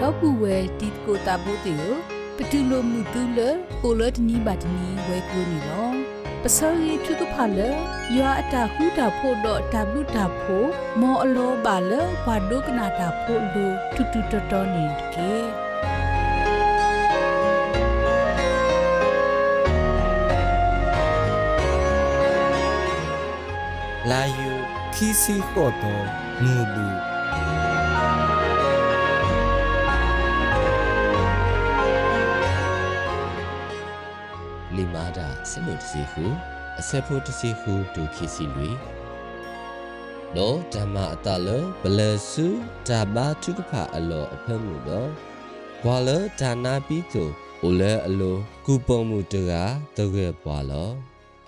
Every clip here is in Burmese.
တော့ပူဝဲတီကိုတာဘိုတေယပတူလိုမှုတူလကိုလတနီဘတ်နီဝဲကလိုနီလောပစောရီထုကဖာလယောအတာဟူတာဖို့တော့တဘလူတာဖို့မောအလောပါလဘာဒုကနာတာဖို့လူတူတူတော်တော်နေကေလာယူခီစီခေါ်တော့ငူဘူး လီမာတာစနုတစီဟုအဆက်ဖို့တစီဟုဒုခိစီလွေလောဓမ္မအတလဘလဆုဓမ္မတုကဖအလောအဖမှုတော့ဘွာလဒါနာပိတုအိုလဲအလောကူပုံမှုတကတကယ်ဘွာလော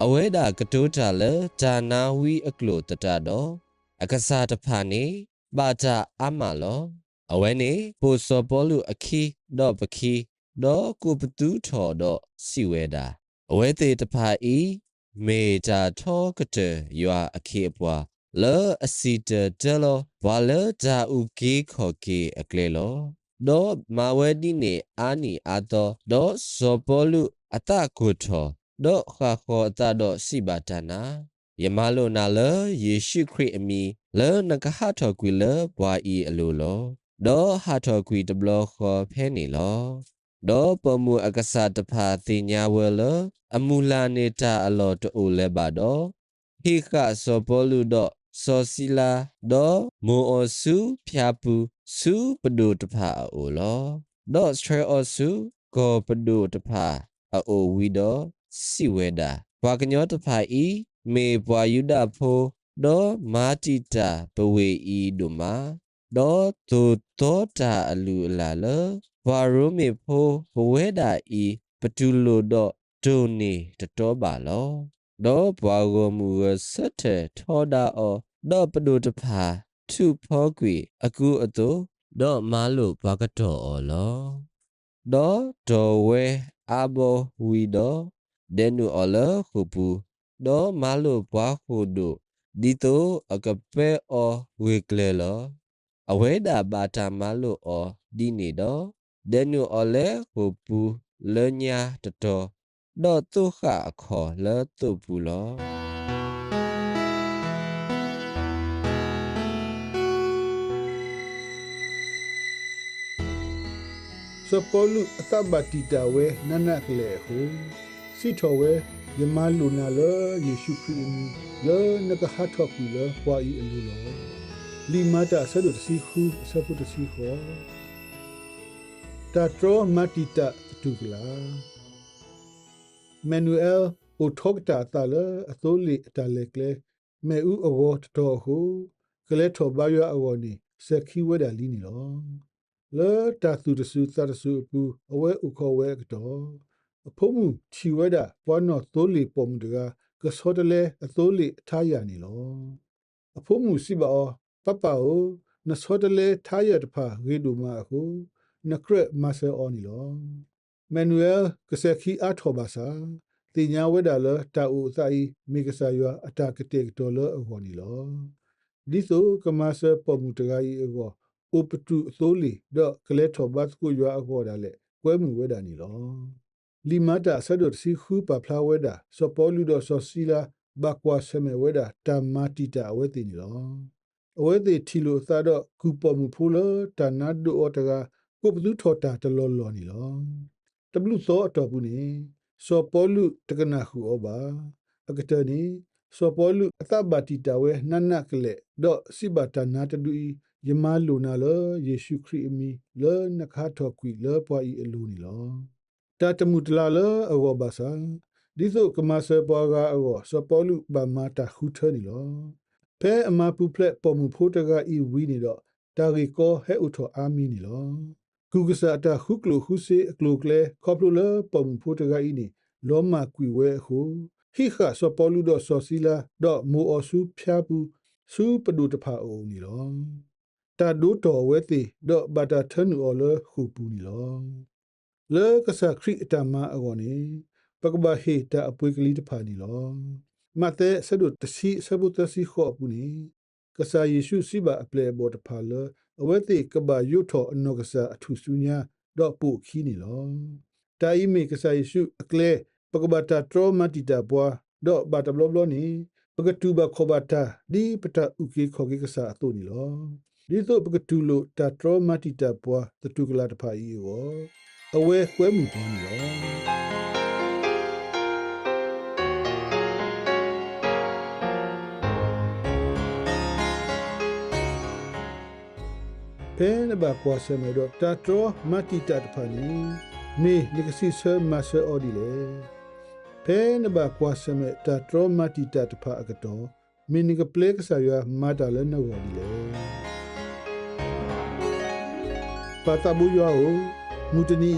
အဝဲတာကတိုးတာလဒါနာဝီအကလိုတတတော့အကစားတဖာနေပါတာအမလောအဝဲနေပိုစောပေါ်လူအခီတော့ပခီတော့ကိုပတူးထော်တော့စီဝဲတာ အဝဲသေးတဖာဤမေတာထောကတဲ့ရွာအခေအပွားလောအစီတတဲလောဘာလဒါဥကေခေါ်ကေအကလေလောဒေါ်မဝဲဒီနေအာနီအာတော့ဒေါ်စောပေါ်လူအတကုထောဒေါ်ခါခေါ်အတတော့စီပါတနာယမလိုနာလယေရှုခရစ်အမီလောနကဟထောကွေလဘွာဤအလိုလောဒေါ်ဟာထောကွေတဘလခေါ်ဖဲနေလော ဒေါ်ပမှုအကစားတဖာတင်ညာဝဲလအမူလာနေတာအလောတိုလဲပါတော့ဟိခစောပေါ်လူတော့စောစီလာဒေါ်မိုအဆုဖြာပူစုပဒုတဖာအိုလောဒေါ်စထရအဆုကောပဒုတဖာအိုဝီတော့စီဝဲတာဘွာကညောတဖာဤမေဘွာယုဒဖိုဒေါ်မာတိတာပဝေဤဒုမာဒေါ်သူတောတာအလူအလာလ ဘွာရုမေဖိုဘဝဲတာဤပတူလိုတော့ဒုန်နေတတော်ပါလောဒေါ်ဘွာကိုမူရဆက်တဲ့ထောတာအောဒေါ်ပဒုတဖာထုဖောကွေအကူအတူဒေါ်မာလို့ဘွာကတော့အော်လောဒေါ်တော်ဝဲအဘောဝီဒေါ်ဒဲနူအော်လခုပူဒေါ်မာလို့ဘွာခုဒုဒီတိုအကပဲအော်ဝေကလေလောအဝဲတာဘာတာမာလို့အော်ဒီနေတော့ ဒဲနူအော်လေခုပူလညာတတော်တော့သူခအခေါ်လဲသူပူလောစပေါ်လူအသဘတိတဝဲနနကလေဟုစီထောဝဲယမလူနာလယေရှုခရစ်လောနကဟာထောကူလပွားဤအလူလောလီမတာဆဒုစီခုဆပုတစီခော တာထရမတိတတူကလာမန်နူအယ်အိုထောက်တာတလအသိုးလီတလေကလေမေဦးအဝတ်တော်ဟုကလေထောဘယအဝနီစခီဝဒလီနီလောလေတာသူတဆူသတဆူပူအဝဲဥခောဝဲကတော့အဖို့မှုချီဝဲတာပွားနော်သိုးလီပုံတကကစောတလေအသိုးလီအထားရနီလောအဖို့မှုစီပါအောပပအိုနစောတလေထားရတဖာရေဒူမာဟု နခရမဆာအောနီလောမန်နူအယ်ကစခီအာထောဘာစာတင်ညာဝဲတာလတာအူအစာဤမိကဆာယအတာကတိကတော်လအခေါ်နီလောဒီဆိုကမဆာပမှုတကဤအခေါ်ဥပတုအစိုးလီဒေါကလေထောဘတ်ကိုရွာအခေါ်တာလေကွဲမှုဝဲတာနီလောလီမတာဆဒတ်စီခူပဖလာဝဲတာစောပေါ်လူတော်စောစီလာဘကွာဆမေဝဲတာတမ္မာတိတာအဝဲတင်နီလောအဝဲတိထီလိုသာတော့ကူပေါ်မှုဖိုးလတနတ်ဒိုတက ကိုပသူထောတာတလောလောနီလောတဘလူစောအတော်ဘူးနေစောပေါ်လူတကနာခုဩပါအကတနီစောပေါ်လူအတဘတိတဝဲနနကလေဒေါစိဘတာနာတဒူယမလူနာလယေရှုခရစ်အမီလနခါထောကွီလပွားဤအလူနီလောတာတမှုတလာလအဝဘာသာဒီဆိုကမဆပွားကအဝစပေါ်လူဘာမာတာခုထနီလောဖဲအမပူဖလက်ပေါ်မှုဖိုးတကဤဝီနေတော့တာရီကောဟဲဥထောအာမီနီလော ကုကစားတာခုကလိုခုစေအကလိုကလေခေါပလိုလပေါ်မှုဖိုးတကဤနီလောမကွီဝဲဟုဟိခါစပေါ်လူတော့ဆောစီလာတော့မူအဆူဖျားပူစူပဒုတဖာအုံနီလောတာဒိုတော်ဝဲတိဒေါ်ဘတာထန်အော်လခုပူနီလောလေကဆာခရီအတမအကောနေပကဘာဟေတာအပွေကလေးတဖာနီလောမတဲဆဒုတစီဆဘုတစီခောပူနီကဆာယေရှုစီဘာအပလေဘောတဖာလ အဝဲတိကဘာယုထောအနောကဆာအထူစုညာတော့ပုခီနီလောတာဤမေကဆာယေရှုအကလေပကဘာတာထရမတီတာဘွာတော့ဘာတဘလဘလနီပကတူဘခောဘတာဒီပတာဥကေခောကေကဆာအတူနီလောဒီသို့ပကတူလို့တာထရမတီတာဘွာတတူကလာတဖာဤရောအဝဲကွဲမှုပေါ်နီလော ဖဲနဘကွာဆမေတော့တာထရမတီတာတဖာနီမေနိကစီဆာမဆာအော်ဒီလေဖဲနဘကွာဆမေတာထရမတီတာတဖာအကတော့မီနိကပလေကဆာယမာတာလည်းနော်ဒီလေပါတဘူယောမူတနီ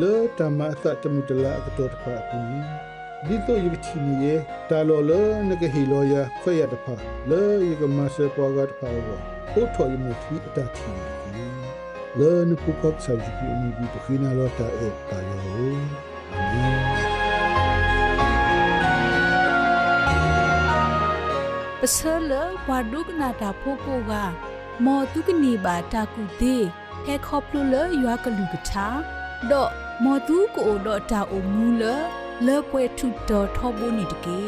လေတမအသတမူတလာအကတော့တဖာပူနီဒီတော့ယကချီနီယေတာလောလနကဟီလောယခွေရတဖာလေယကမဆာပွားကတဖာဘောဟုတ်တော်ယမထီအတချီလေနပုကတ်ဆာဂျူကီအမီဘီတခိနာလောတာ အေတာယောအာမင်ပစလဝါဒုကနာတာဖိုကိုကမောတုကနေပါတာကူသေးဟဲခေါပလူလရွာကလူကချာဒေါ်မောတုကိုဒေါ်တာအုံမူလလေပွဲထုတော်ထောဘူးနေတကေ